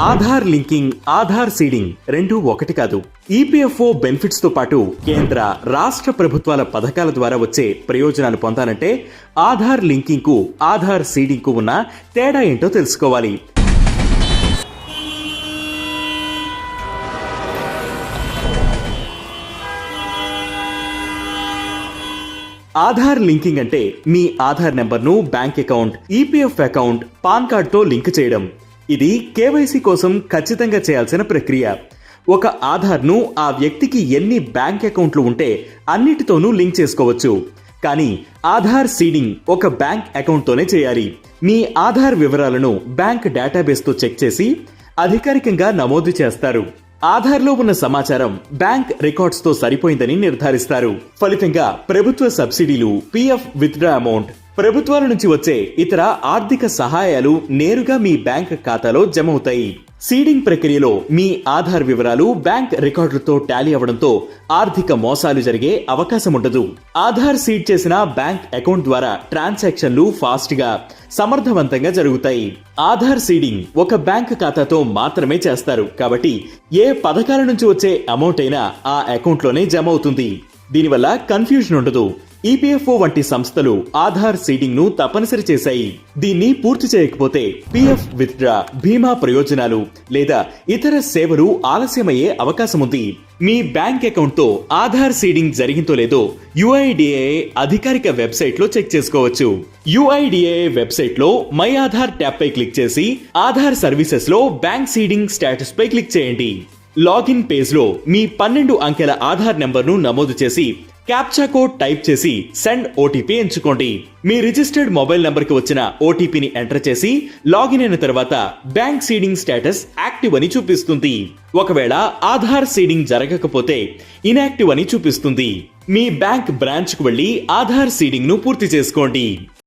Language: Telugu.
ఆధార్ లింకింగ్ ఆధార్ సీడింగ్ రెండు ఒకటి కాదు. ఈపీఎఫ్ఓ బెనిఫిట్స్తో పాటు కేంద్ర రాష్ట్ర ప్రభుత్వాల పథకాల ద్వారా వచ్చే ప్రయోజనాలు పొందాలంటే ఆధార్ లింకింగ్కు ఆధార్ సీడింగ్కు ఉన్న తేడా ఏంటో తెలుసుకోవాలి. ఆధార్ లింకింగ్ అంటే మీ ఆధార్ నెంబర్ను bank account EPF account PAN కార్డ్తో link చేయడం. ఇది కేవైసీ కోసం ఖచ్చితంగా చేయాల్సిన ప్రక్రియ. ఒక ఆధార్ను ఆ వ్యక్తికి ఎన్ని బ్యాంక్ అకౌంట్లు ఉంటే అన్నిటితోనూ లింక్ చేసుకోవచ్చు. కానీ ఆధార్ సీడింగ్ ఒక బ్యాంక్ అకౌంట్తోనే చేయాలి. మీ ఆధార్ వివరాలను బ్యాంక్ డేటాబేస్తో చెక్ చేసి అధికారికంగా నమోదు చేస్తారు. ఆధార్లో ఉన్న సమాచారం బ్యాంక్ రికార్డ్స్తో సరిపోయిందని నిర్ధారిస్తారు. ఫలితంగా ప్రభుత్వ సబ్సిడీలు పిఎఫ్ విత్డ్రా అమౌంట్ ప్రభుత్వాల నుంచి వచ్చే ఇతర ఆర్థిక సహాయాలు నేరుగా మీ బ్యాంక్ ఖాతాలో జమ అవుతాయి. సీడింగ్ ప్రక్రియలో మీ ఆధార్ వివరాలు బ్యాంక్ రికార్డులతో టాలీ అవడంతో ఆర్థిక మోసాలు జరిగే అవకాశం ఉండదు. ఆధార్ సీడ్ చేసిన బ్యాంక్ అకౌంట్ ద్వారా ట్రాన్సాక్షన్లు ఫాస్ట్గా సమర్థవంతంగా జరుగుతాయి. ఆధార్ సీడింగ్ ఒక బ్యాంక్ ఖాతాతో మాత్రమే చేస్తారు. కాబట్టి ఏ పథకాల నుంచి వచ్చే అమౌంట్ అయినా ఆ అకౌంట్లోనే జమ అవుతుంది. దీనివల్ల కన్ఫ్యూజన్ ఉండదు. ఈపీఎఫ్ఓ వంటి సంస్థలు ఆధార్ సీడింగ్ను తప్పనిసరి చేశాయి. దీన్ని పూర్తి చేయకపోతే పిఎఫ్ విత్డ్రా బీమా ప్రయోజనాలు లేదా ఇతర సేవలు ఆలస్యమయ్యే అవకాశం ఉంది మీ బ్యాంక్ అకౌంట్తో ఆధార్ సీడింగ్ జరిగిందో లేదో యుఐడిఏ అధికారిక వెబ్సైట్లో చెక్ చేసుకోవచ్చు. యుఐడిఏ వెబ్సైట్లో మై ఆధార్ ట్యాబ్ పై క్లిక్ చేసి ఆధార్ సర్వీసెస్లో బ్యాంక్ సీడింగ్ స్టేటస్ పై క్లిక్ చేయండి. లాగిన్ పేజ్లో మీ పన్నెండు అంకెల ఆధార్ నెంబర్ను నమోదు చేసి క్యాప్చా కోడ్ టైప్ చేసి సెండ్ ఓటీపీ ఎంచుకోండి. మీ రిజిస్టర్డ్ మొబైల్ నంబర్కి వచ్చిన ఓటీపీని ఎంటర్ చేసి లాగిన్ అయిన తర్వాత బ్యాంక్ సీడింగ్ స్టేటస్ యాక్టివ్ అని చూపిస్తుంది. ఒకవేళ ఆధార్ సీడింగ్ జరగకపోతే ఇనాక్టివ్ అని చూపిస్తుంది. మీ బ్యాంక్ బ్రాంచ్కు వెళ్ళి ఆధార్ సీడింగ్ను పూర్తి చేసుకోండి.